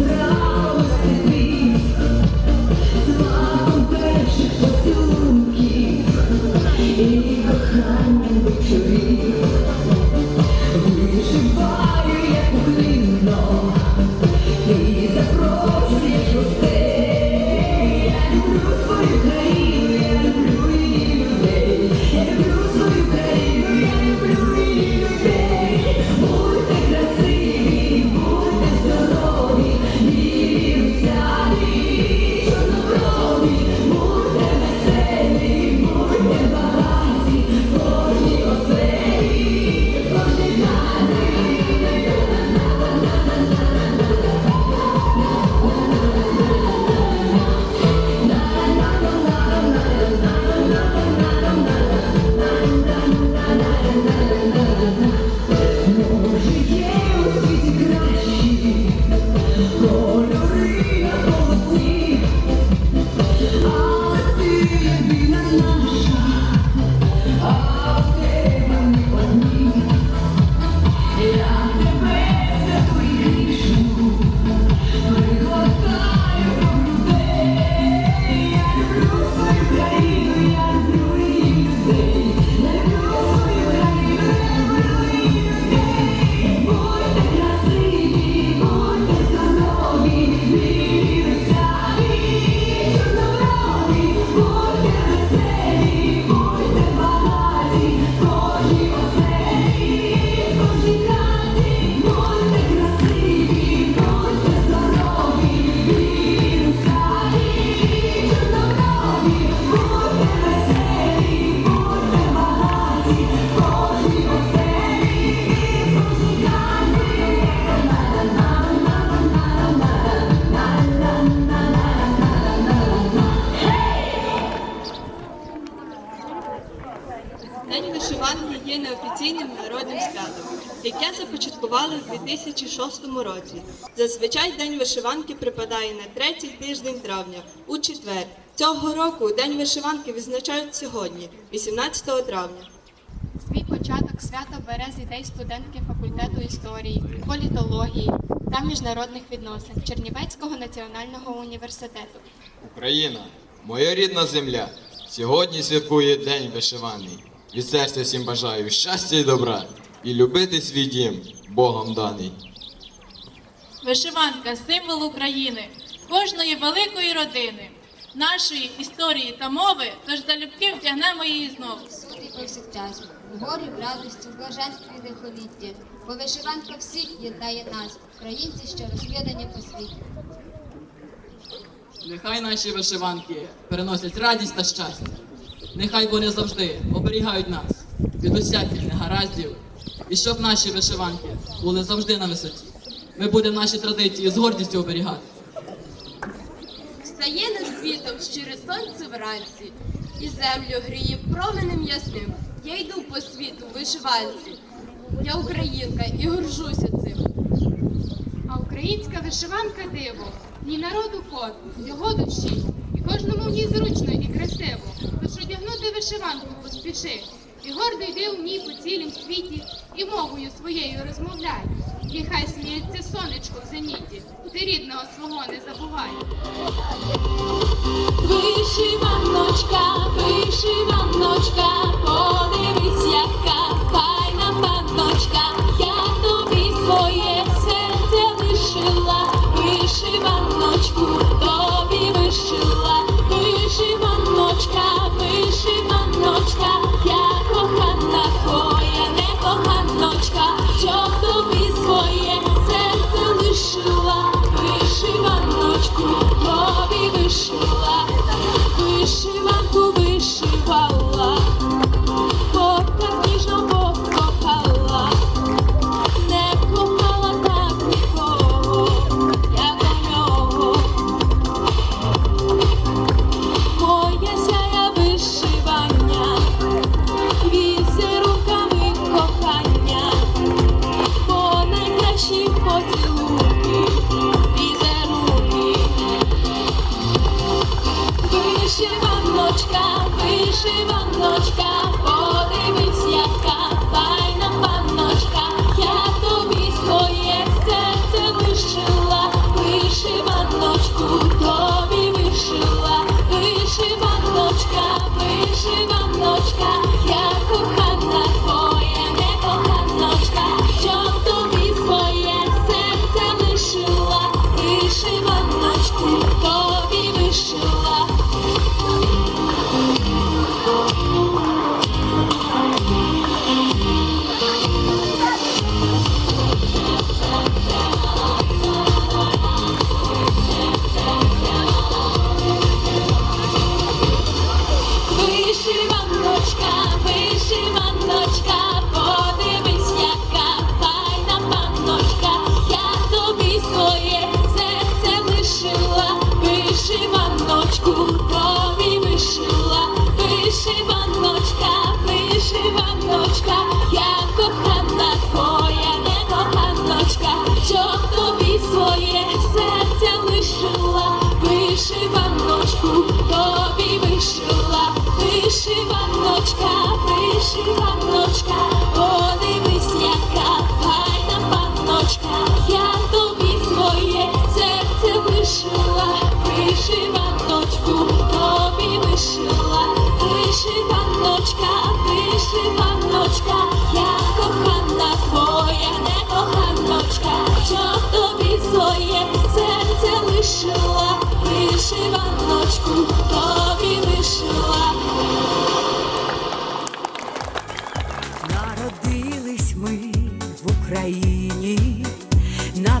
나 Maria. Започаткували в 2006 році. Зазвичай День вишиванки припадає на третій тиждень травня, у четвер. Цього року День вишиванки відзначають сьогодні, 18 травня. Свій початок свято бере з ідей студентки факультету історії, політології та міжнародних відносин Чернівецького національного університету. Україна, моя рідна земля, сьогодні святкує День вишиваний. Від серця всім бажаю щастя і добра і любити свій дім, Богом даний. Вишиванка символ України, кожної великої родини, нашої історії та мови, тож залюбки вдягнемо її знову. і повсякчас, в горі, в радості, в блаженстві лихоліття, бо вишиванка всіх єднає нас, українці, що розкидані по світі. Нехай наші вишиванки переносять радість та щастя. Нехай вони завжди оберігають нас від усяких негараздів, і щоб наші вишиванки були завжди на висоті. Ми будемо наші традиції з гордістю оберігати. Встає над світом щире сонце вранці, і землю гріє променем ясним. Я йду по світу в вишиванці. Я українка і горжуся цим. А українська вишиванка диво, ні народу код, його душі, і кожному в ній зручно і красиво. Тож одягнути вишиванку поспіши, і гордо йди в ній по цілім світі, і мовою своєю розмовляй. І хай сміється сонечко в зеніті, ти рідного свого не забувай. Вишиваночка, вишиваночка, подивись, яка файна панночка, я тобі своє серце лишила, я кохана твоя, не коханочка, що тобі своє серце лишила, вишиваночку тобі вишила, вишиваночка, вишиваночка, ми в Україні, на